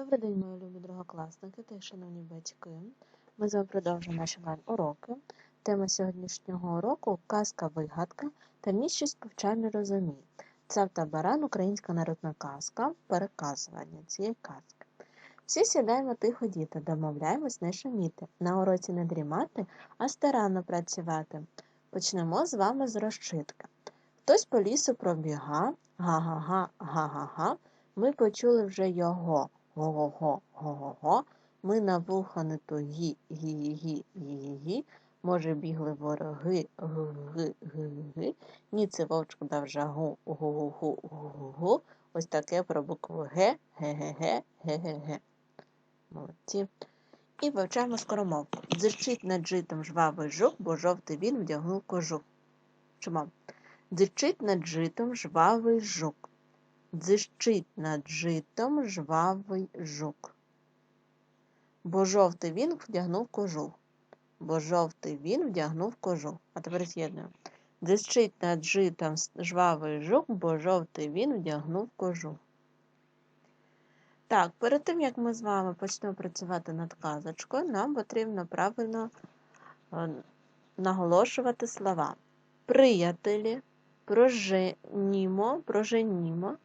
Добрий день, мої любі другокласники та шановні батьки. Ми з вами продовжуємо наші онлайн-уроки. Тема сьогоднішнього уроку казка-вигадка та міщось повчально розумій. Цав та баран українська народна казка, переказування цієї казки. Всі сідаємо тихо діти, домовляємось не шуміти, на уроці не дрімати, а старанно працювати. Почнемо з вами з розчитки. Хтось по лісу пробіга, га-га-га, га-га-га, ми почули вже його. Го-го-го, го-го-го, ми на вуха не тугі, гі, гі, гі, гі, гі. може бігли вороги, ги-ги, ні це вовчик дав жагу, гу-гу-гу, гу-гу-гу, ось таке про букву Г, ге-ге-ге, ге-ге-ге. Молодці. І вивчаємо скоромовку. Дзирчить над житом жвавий жук, бо жовтий він вдягнув кожух. Чому? Дзирчить над житом жвавий жук. Дзищить над житом жвавий жук. Бо жовтий він вдягнув кожух. Бо жовтий він вдягнув кожух. А тепер з'єднуємо. Дзищить над житом жвавий жук, бо жовтий він вдягнув кожух. Так, перед тим, як ми з вами почнемо працювати над казочкою, нам потрібно правильно е, наголошувати слова. Приятелі, проженімо, проженімо,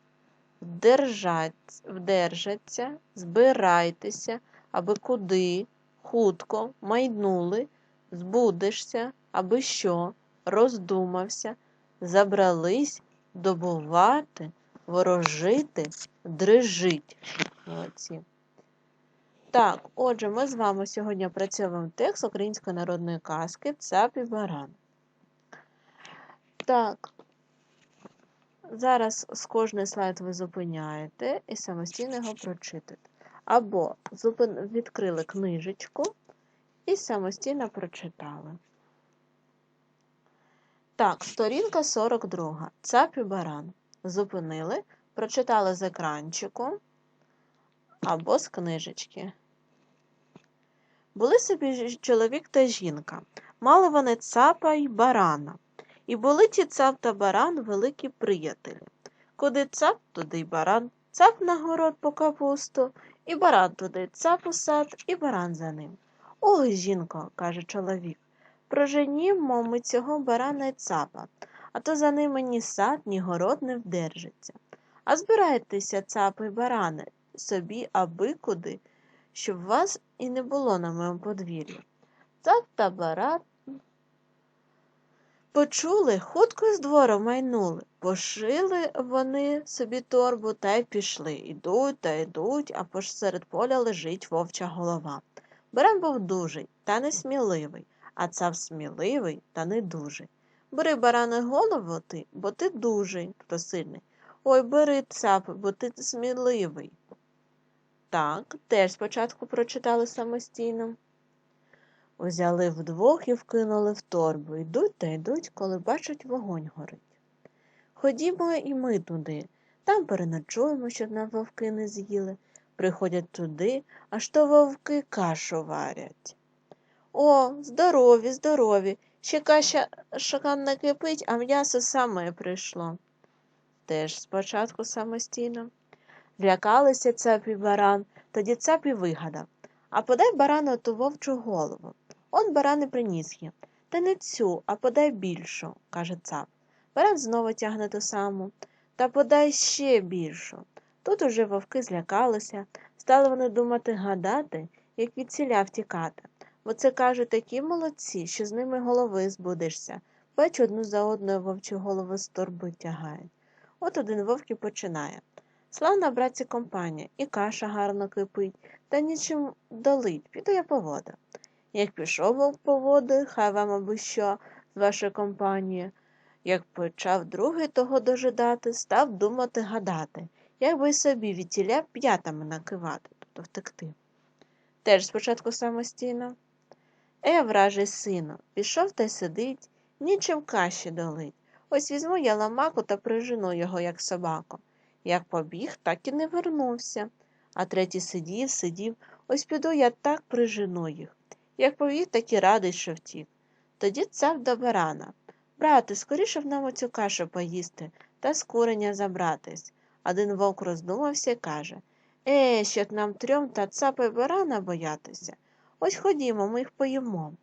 вдержать, вдержаться, збирайтеся, аби куди, хутко, майнули, збудешся, аби що, роздумався, забрались, добувати, ворожити, дрижить. Молодці. Так, отже, ми з вами сьогодні працюємо текст української народної казки Цап і баран. Так, Зараз з кожний слайд ви зупиняєте і самостійно його прочитаєте. Або відкрили книжечку і самостійно прочитали. Так, сторінка 42. Цап і баран. Зупинили, прочитали з екранчику або з книжечки. Були собі чоловік та жінка. Мали вони цапа й барана. І були ті цап та баран великі приятелі. Куди цап, туди й баран, цап на город по капусту, і баран туди, цап у сад, і баран за ним. Ой, жінко, каже чоловік, проженімо ми цього барана й цапа, а то за ними ні сад, ні город не вдержиться. А збирайтеся, цапи й барани, собі аби куди, щоб вас і не було на моєму подвір'ї. Цап та баран Почули, хутко з двора майнули. Пошили вони собі торбу та й пішли. Ідуть та йдуть, а посеред поля лежить вовча голова. Берем був дужий та несміливий, а цав сміливий та не дужий. Бери, баране, голову ти, бо ти дужий, хто сильний. Ой, бери цап, бо ти сміливий. Так, теж спочатку прочитали самостійно. Узяли вдвох і вкинули в торбу. Йдуть та йдуть, коли бачать вогонь горить. Ходімо і ми туди, там переночуємо, щоб нам вовки не з'їли. Приходять туди, аж то вовки кашу варять. О, здорові, здорові, ще каша не кипить, а м'ясо саме прийшло. Теж спочатку самостійно. Злякалися цап і баран, тоді цап і вигадав. А подай барану ту вовчу голову. Он баран і приніс її. Та не цю, а подай більшу, каже цап. Баран знову тягне ту саму. Та подай ще більшу. Тут уже вовки злякалися, стали вони думати гадати, як від ціля втікати. Бо це, кажуть, такі молодці, що з ними голови збудешся. Бач, одну за одною вовчу голову з торби тягають. От один вовк і починає. Славна, братці, компанія, і каша гарно кипить, та нічим долить, піду я по воду. Як пішов вовк по воду, хай вам аби що з вашої компанії. Як почав другий того дожидати, став думати гадати, як би й собі від тіля п'ятами накивати, тобто втекти. Теж спочатку самостійно. Е, вражий сину, пішов та й сидить, нічим каші долить. Ось візьму я ламаку та прижену його, як собаку. Як побіг, так і не вернувся. А третій сидів, сидів, ось піду я так прижену їх. Як повів, так і радий, що втік. Тоді цап до барана. Брате, скоріше в нам оцю кашу поїсти та з куреня забратись. Один вовк роздумався і каже Е, що нам трьом та цапа й барана боятися. Ось ходімо, ми їх поїмо.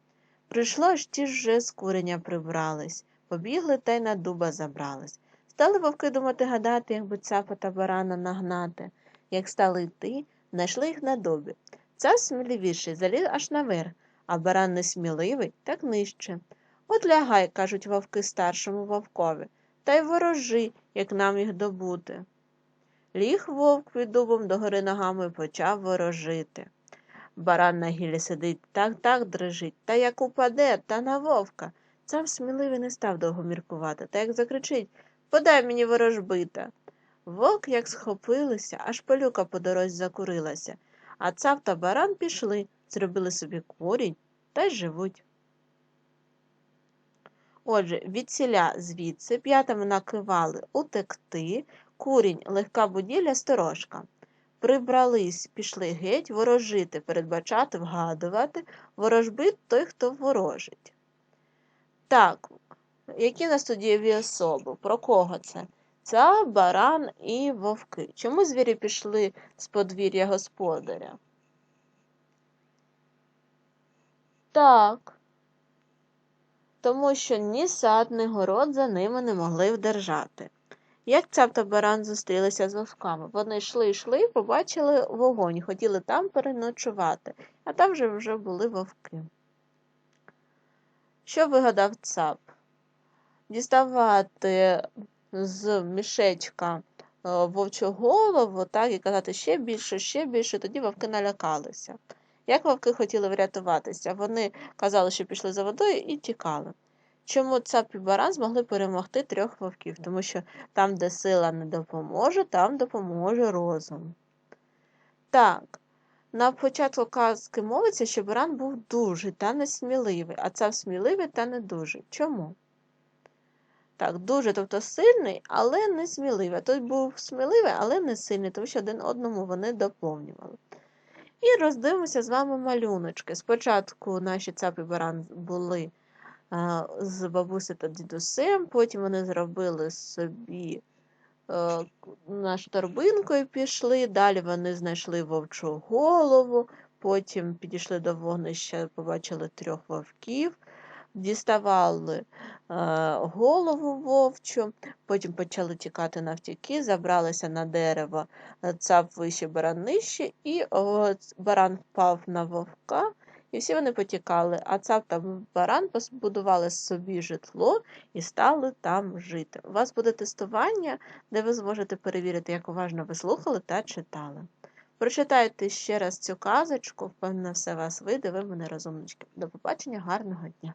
Прийшло ж ті ж вже з куреня прибрались, побігли та й на дуба забрались. Стали вовки думати гадати, як би цапа та барана нагнати. Як стали йти, знайшли їх на дубі. Цап сміливіший заліз аж наверх, а баран несміливий так нижче. От лягай, кажуть вовки старшому вовкові, та й ворожи, як нам їх добути. Ліг вовк під дубом догори ногами почав ворожити. Баран на гілі сидить, так так дрижить, та як упаде, та на вовка. Цап сміливий не став довго міркувати, та як закричить Подай мені ворожбита. Вовк, як схопилися, аж пилюка по дорозі закурилася, а цап та баран пішли, зробили собі корінь та й живуть. Отже, відсіля звідси п'ятами накивали утекти, курінь, легка будівля, сторожка. Прибрались, пішли геть, ворожити, передбачати, вгадувати, ворожбит той, хто ворожить. Так, які нас тут дієві особи? Про кого це? Цап, баран і вовки. Чому звірі пішли з подвір'я господаря? Так. Тому що ні сад, ні город за ними не могли вдержати. Як цап та баран зустрілися з вовками? Вони йшли, йшли, побачили вогонь, хотіли там переночувати, а там вже вже були вовки. Що вигадав цап? Діставати з мішечка е, вовчу голову, так, і казати ще більше, ще більше, тоді вовки налякалися. Як вовки хотіли врятуватися? Вони казали, що пішли за водою і тікали. Чому цап і баран змогли перемогти трьох вовків? Тому що там, де сила не допоможе, там допоможе розум. Так, на початку казки мовиться, що баран був дужий та несміливий, а цап сміливий та не дужий. Чому? Так, дуже, тобто сильний, але не сміливий. Той був сміливий, але не сильний, тому що один одному вони доповнювали. І роздивимося з вами малюночки. Спочатку наші цап і баран були з бабусею та дідусем, потім вони зробили собі е, нашу торбинку і пішли. Далі вони знайшли вовчу голову, потім підійшли до вогнища, побачили трьох вовків діставали голову вовчу, потім почали тікати навтіки, забралися на дерево, е, цап вище, баран і баран впав на вовка, і всі вони потікали, а цап та баран побудували собі житло і стали там жити. У вас буде тестування, де ви зможете перевірити, як уважно ви слухали та читали. Прочитайте ще раз цю казочку, впевнена, все вас вийде, ви мене розумнички. До побачення, гарного дня!